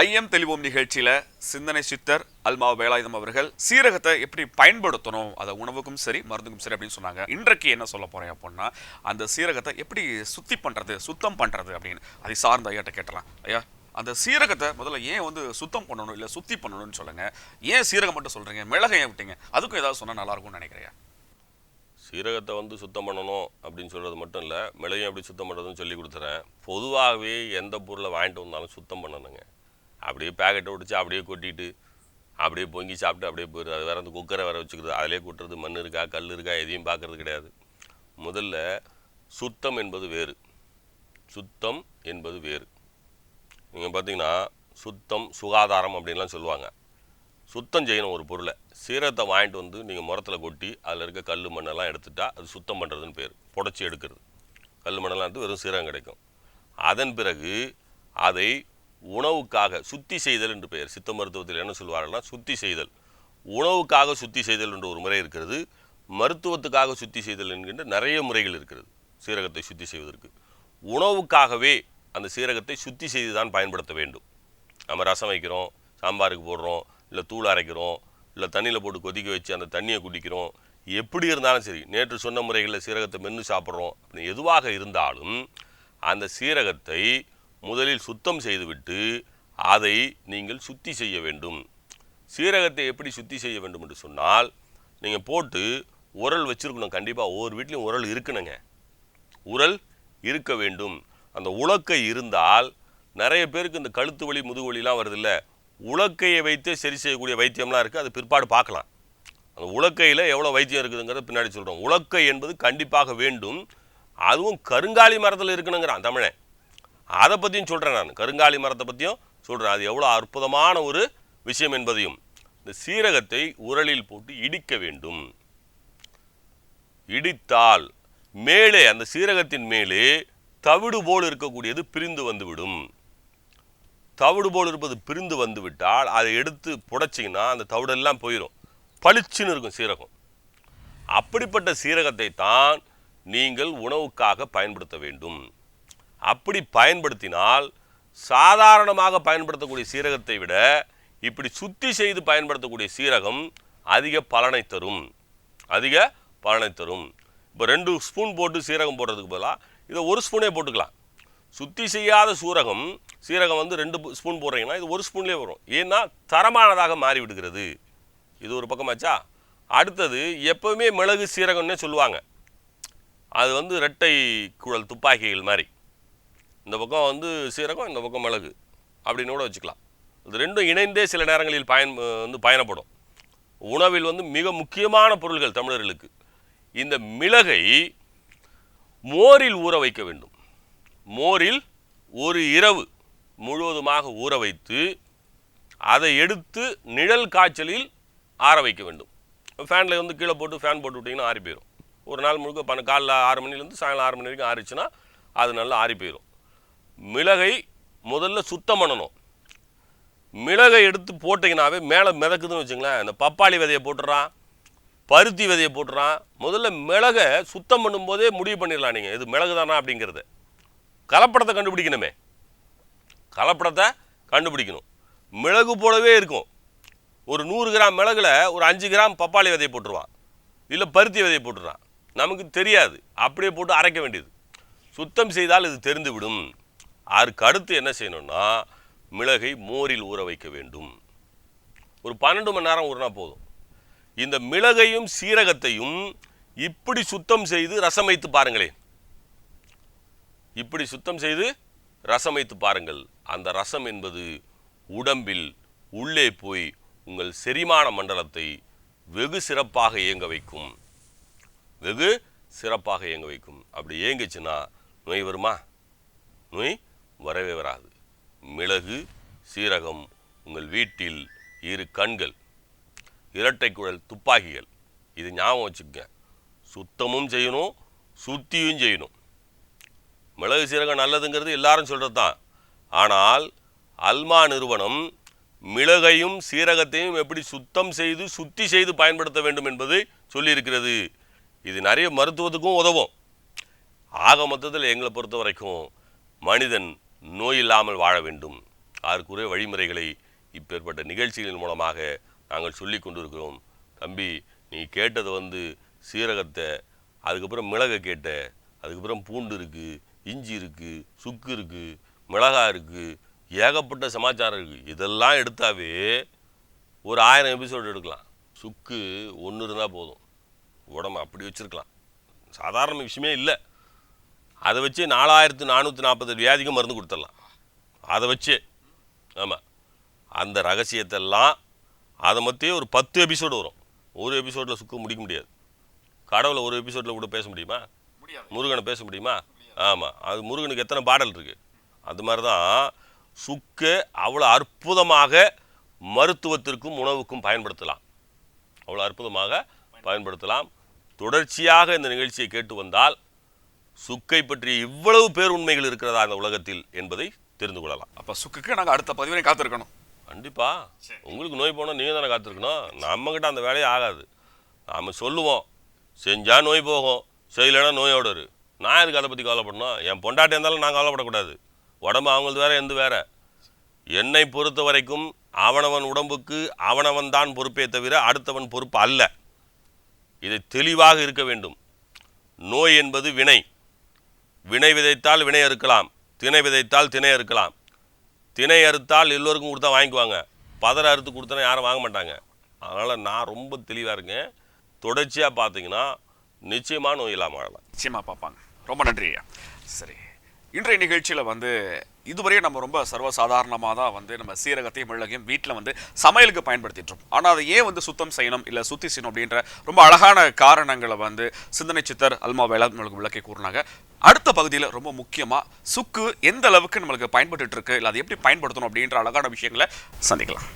ஐயம் தெளிவோம் நிகழ்ச்சியில சிந்தனை சித்தர் அல்மா வேலாயுதம் அவர்கள். சீரகத்தை எப்படி பயன்படுத்தணும்? அதை உணவுக்கும் சரி மருந்துக்கும் சரி அப்படின்னு சொன்னாங்க. இன்றைக்கு என்ன சொல்ல போறேன் அப்படின்னா அந்த சீரகத்தை எப்படி சுத்தி பண்றது சுத்தம் பண்றது அப்படின்னு. அதை சார்ந்த ஐயாட்ட கேட்டலாம். ஐயா அந்த சீரகத்தை முதல்ல ஏன் வந்து சுத்தம் பண்ணணும் இல்லை சுத்தி பண்ணணும்னு சொல்லுங்க. ஏன் சீரகம் மட்டும் சொல்றீங்க? மிளகை ஏன் விட்டீங்க? அதுக்கும் ஏதாவது சொன்னா நல்லா இருக்கும்னு நினைக்கிறேன் சீரகத்தை வந்து சுத்தம் பண்ணணும் அப்படின்னு சொல்கிறது மட்டும் இல்லை மிளகையும் எப்படி சுத்தம் பண்ணுறதுன்னு சொல்லி கொடுத்துறேன். பொதுவாகவே எந்த பொருளை வாங்கிட்டு வந்தாலும் சுத்தம் பண்ணணுங்க. அப்படியே பேக்கெட்டை ஒடிச்சு அப்படியே கொட்டிட்டு அப்படியே பொங்கி சாப்பிட்டு அப்படியே போயிடுது அது வேறு அந்த குக்கரை வேறு வச்சுக்கிறது. அதிலே கொட்டுறது மண் இருக்கா கல் இருக்கா எதையும் பார்க்குறது கிடையாது. முதல்ல சுத்தம் என்பது வேறு. சுத்தம் என்பது வேறு. நீங்கள் பார்த்தீங்கன்னா சுத்தம் சுகாதாரம் அப்படின்லாம் சொல்லுவாங்க. சுத்தம் செய்யணும் ஒரு பொருளை. சீரத்தை வாங்கிட்டு வந்து நீங்கள் முரத்தில் கொட்டி அதில் இருக்க கல் மண்ணெல்லாம் எடுத்துட்டா அது சுத்தம் பண்ணுறதுன்னு பேர். புடச்சி எடுக்கிறது. கல் மண்ணெல்லாம் எடுத்து வெறும் சீரகம் கிடைக்கும். அதன் பிறகு அதை உணவுக்காக சுத்தி செய்தல் என்று பெயர். சித்த மருத்துவத்தில் என்ன சொல்வார்கள்னா சுத்தி செய்தல். உணவுக்காக சுத்தி செய்தல் என்ற ஒரு முறை இருக்கிறது. மருத்துவத்துக்காக சுத்தி செய்தல் என்கின்ற நிறைய முறைகள் இருக்கிறது சீரகத்தை சுத்தி செய்வதற்கு. உணவுக்காகவே அந்த சீரகத்தை சுத்தி செய்து தான் பயன்படுத்த வேண்டும். நம்ம ரசம் வைக்கிறோம் சாம்பாருக்கு போடுறோம் இல்லை தூள் அரைக்கிறோம் இல்லை தண்ணியில் போட்டு கொதிக்க வச்சு அந்த தண்ணியை குடிக்கிறோம். எப்படி இருந்தாலும் சரி நேற்று சொன்ன முறைகளில் சீரகத்தை மென்று சாப்பிட்றோம். அப்படி எதுவாக இருந்தாலும் அந்த சீரகத்தை முதலில் சுத்தம் செய்துவிட்டு அதை நீங்கள் சுத்தி செய்ய வேண்டும். சீரகத்தை எப்படி சுத்தி செய்ய வேண்டும் என்று சொன்னால் நீங்கள் போட்டு உரல் வச்சுருக்கணும். கண்டிப்பாக ஒவ்வொரு வீட்லேயும் உரல் இருக்கணுங்க. உரல் இருக்க வேண்டும். அந்த உலக்கை இருந்தால் நிறைய பேருக்கு இந்த கழுத்து வலி முதுகு வலிலாம் வருதில்ல. உலக்கையை வைத்தே சரி செய்யக்கூடிய வைத்தியம்லாம் இருக்குது அது பிற்பாடு பார்க்கலாம். அந்த உலக்கையில் எவ்வளோ வைத்தியம் இருக்குதுங்கிறத பின்னாடி சொல்கிறோம் உலக்கை என்பது கண்டிப்பாக வேண்டும். அதுவும் கருங்காலி மரத்தில் இருக்கணுங்கிறான் தமிழன். அதை பற்றியும் சொல்கிறேன் நான். கருங்காலி மரத்தை பற்றியும் சொல்கிறேன் அது எவ்வளோ அற்புதமான ஒரு விஷயம் என்பதையும். இந்த சீரகத்தை உரலில் போட்டு இடிக்க வேண்டும். இடித்தால் மேலே அந்த சீரகத்தின் மேலே தவிடு போல் இருக்கக்கூடியது பிரிந்து வந்துவிடும். தவிடு போல் இருப்பது பிரிந்து வந்துவிட்டால் அதை எடுத்து புடைச்சிங்கன்னா அந்த தவிடெல்லாம் போயிடும் பளிச்சுன்னு இருக்கும் சீரகம். அப்படிப்பட்ட சீரகத்தை தான் நீங்கள் உணவுக்காக பயன்படுத்த வேண்டும். அப்படி பயன்படுத்தினால் சாதாரணமாக பயன்படுத்தக்கூடிய சீரகத்தை விட இப்படி சுத்தி செய்து பயன்படுத்தக்கூடிய சீரகம் அதிக பலனை தரும். அதிக பலனை தரும். இப்போ ரெண்டு ஸ்பூன் போட்டு சீரகம் போடுறதுக்கு பதிலாக இதை ஒரு ஸ்பூனே போட்டுக்கலாம். சுத்தி செய்யாத சூரகம் சீரகம் வந்து ரெண்டு ஸ்பூன் போடுறீங்கன்னா இது ஒரு ஸ்பூன்லேயே வரும். ஏன்னா தரமானதாக மாறிவிடுகிறது. இது ஒரு பக்கமாச்சா அடுத்தது எப்போவுமே மிளகு சீரகம்னே சொல்லுவாங்க. அது வந்து ரெட்டை குழல் துப்பாக்கிகள் மாதிரி. இந்த பக்கம் வந்து சீரகம் இந்த பக்கம் மிளகு அப்படின்னு கூட வச்சுக்கலாம். இது ரெண்டும் இணைந்தே சில நேரங்களில் பயன் வந்து பயணப்படும். உணவில் வந்து மிக முக்கியமான பொருள்கள் தமிழர்களுக்கு. இந்த மிளகை மோரில் ஊற வைக்க வேண்டும். மோரில் ஒரு இரவு முழுவதுமாக ஊற வைத்து அதை எடுத்து நிழல் காய்ச்சலில் ஆற வைக்க வேண்டும். ஃபேனில் வந்து கீழே போட்டு ஃபேன் போட்டு விட்டிங்கன்னா ஆறி போயிடும் ஒரு நாள் முழுக்க பன காலைல ஆறு மணிலேருந்து சாயங்காலம் ஆறு மணி வரைக்கும் ஆறிச்சுன்னா அது நல்லா ஆறி போயிடும் மிளகை முதல்ல சுத்தம் பண்ணணும். மிளகை எடுத்து போட்டிங்கனாவே மேலே மிதக்குதுன்னு வச்சுங்களேன் இந்த பப்பாளி விதையை போட்டுறான் பருத்தி விதையை போட்டுறான். முதல்ல மிளகை சுத்தம் பண்ணும்போதே முடிவு பண்ணிடலாம் நீங்கள் இது மிளகு தானா அப்படிங்கிறது. கலப்படத்தை கண்டுபிடிக்கணுமே. கலப்படத்தை கண்டுபிடிக்கணும். மிளகு போலவே இருக்கும். ஒரு நூறு கிராம் மிளகுல ஒரு அஞ்சு கிராம் பப்பாளி விதையை போட்டுருவான். இல்லை பருத்தி விதையை போட்டுறான். நமக்கு தெரியாது. அப்படியே போட்டு அரைக்க வேண்டியது. சுத்தம் செய்தால் இது தெரிந்துவிடும். அதுக்கு அடுத்து என்ன செய்யணும்னா மிளகை மோரில் ஊற வைக்க வேண்டும். ஒரு பன்னெண்டு மணி நேரம் ஊறினா போதும். இந்த மிளகையும் சீரகத்தையும் இப்படி சுத்தம் செய்து ரசம் வைத்து பாருங்களேன். இப்படி சுத்தம் செய்து ரசம் வைத்து பாருங்கள். அந்த ரசம் என்பது உடம்பில் உள்ளே போய் உங்கள் செரிமான மண்டலத்தை வெகு சிறப்பாக இயங்க வைக்கும். வெகு சிறப்பாக இயங்க வைக்கும். அப்படி இயங்கிச்சுன்னா நோய் வருமா? நோய் வரவே வராது மிளகு சீரகம் உங்கள் வீட்டில் இரு கண்கள். இரட்டை குழல் துப்பாக்கிகள். இது ஞாபகம் வச்சுக்கங்க. சுத்தமும் செய்யணும் சுத்தியும் செய்யணும். மிளகு சீரகம் நல்லதுங்கிறது எல்லாரும் சொல்கிறது தான் ஆனால் அல்மா நிறுவனம் மிளகையும் சீரகத்தையும் எப்படி சுத்தம் செய்து சுத்தி செய்து பயன்படுத்த வேண்டும் என்பதை சொல்லியிருக்கிறது. இது நிறைய மருத்துவத்துக்கும் உதவும். ஆக மொத்தத்தில் எங்களை பொறுத்த வரைக்கும் மனிதன் நோய் இல்லாமல் வாழ வேண்டும். அதற்குரிய வழிமுறைகளை இப்பேற்பட்ட நிகழ்ச்சிகளின் மூலமாக நாங்கள் சொல்லி கொண்டிருக்கிறோம். தம்பி நீ கேட்டது வந்து சீரகத்தை அதுக்கப்புறம் மிளகை கேட்ட அதுக்கப்புறம் பூண்டு இருக்குது இஞ்சி இருக்குது சுக்கு இருக்குது மிளகாய் இருக்குது ஏகப்பட்ட சமாச்சாரம் இருக்குது இதெல்லாம் எடுத்தாவே ஒரு ஆயிரம் எபிசோடு எடுக்கலாம். சுக்கு ஒன்று இருந்தால் போதும். உடம்பு அப்படி வச்சுருக்கலாம். சாதாரண விஷயமே இல்லை. அதை வச்சு நாலாயிரத்து நானூற்றி நாற்பது வியாதிக்கு மருந்து கொடுத்துடலாம். அதை வச்சு. ஆமாம் அந்த ரகசியத்தெல்லாம் அதை மத்தியே ஒரு பத்து எபிசோடு வரும். ஒரு எபிசோடில் சுக்கு முடிக்க முடியாது. கடவுளை ஒரு எபிசோடில் கூட பேச முடியுமா? முருகனை பேச முடியுமா? ஆமாம் அது முருகனுக்கு எத்தனை பாடல் இருக்குது அது மாதிரி தான் சுக்கு அவ்வளோ அற்புதமாக மருத்துவத்திற்கும் உணவுக்கும் பயன்படுத்தலாம். அவ்வளோ அற்புதமாக பயன்படுத்தலாம். தொடர்ச்சியாக இந்த நிகழ்ச்சியை கேட்டு வந்தால் சுக்கை பற்றிய இவ்வளவு பேர் உண்மைகள் இருக்கிறதா இந்த உலகத்தில் என்பதை தெரிந்து கொள்ளலாம். அப்ப சுக்குக்கு நாங்க அடுத்த பதிவினை காத்திருக்கணும். கண்டிப்பா. உங்களுக்கு நோய் போனால் நீங்கள் தானே காத்திருக்கணும். நம்மக்கிட்ட அந்த வேலையே ஆகாது. நாம் சொல்லுவோம். செஞ்சா நோய் போகும். செய்யலைன்னா நோயோடு இரு நான் எதுக்கு அதை பற்றி கவலைப்படணும்? என் பொண்டாட்டி இருந்தாலும் நான் கவலைப்படக்கூடாது. உடம்பு அவங்களது வேற எந்த வேற. என்னை பொறுத்த வரைக்கும் அவனவன் உடம்புக்கு அவனவன் தான் பொறுப்பே தவிர அடுத்தவன் பொறுப்பு அல்ல. இதை தெளிவாக இருக்க வேண்டும். நோய் என்பது வினை. வினை விதைத்தால் வினை அறுக்கலாம் திணை விதைத்தால் திணை அறுக்கலாம். திணை அறுத்தால் எல்லோருக்கும் கொடுத்தா வாங்கிக்குவாங்க. பதற அறுத்து கொடுத்தனா யாரும் வாங்க மாட்டாங்க. அதனால் நான் ரொம்ப தெளிவாக இருக்கேன். தொடர்ச்சியாக பார்த்தீங்கன்னா நிச்சயமாக நோய் இல்லாமல் வாழலாம். நிச்சயமாக பார்ப்பாங்க. ரொம்ப நன்றி ஐயா. சரி இன்றைய நிகழ்ச்சியில் வந்து இதுவரையும் நம்ம ரொம்ப சர்வசாதாரணமாக தான் வந்து நம்ம சீரகத்தையும் மிளகையும் வீட்டில் வந்து சமையலுக்கு பயன்படுத்திட்டோம் ஆனால் அதை ஏன் வந்து சுத்தம் செய்யணும் இல்லை சுத்தி செய்யணும் அப்படின்ற ரொம்ப அழகான காரணங்களை வந்து சிந்தனை சித்தர் அல்மா வேளாண் விளக்கை விளக்கி கூறினாங்க. அடுத்த பகுதியில் ரொம்ப முக்கியமாக சுக்கு எந்த அளவுக்கு நம்மளுக்கு பயன்பட்டுட்டு இருக்கு இல்லை அதை எப்படி பயன்படுத்தணும் அப்படின்ற அழகான விஷயங்களை சந்திக்கலாம்.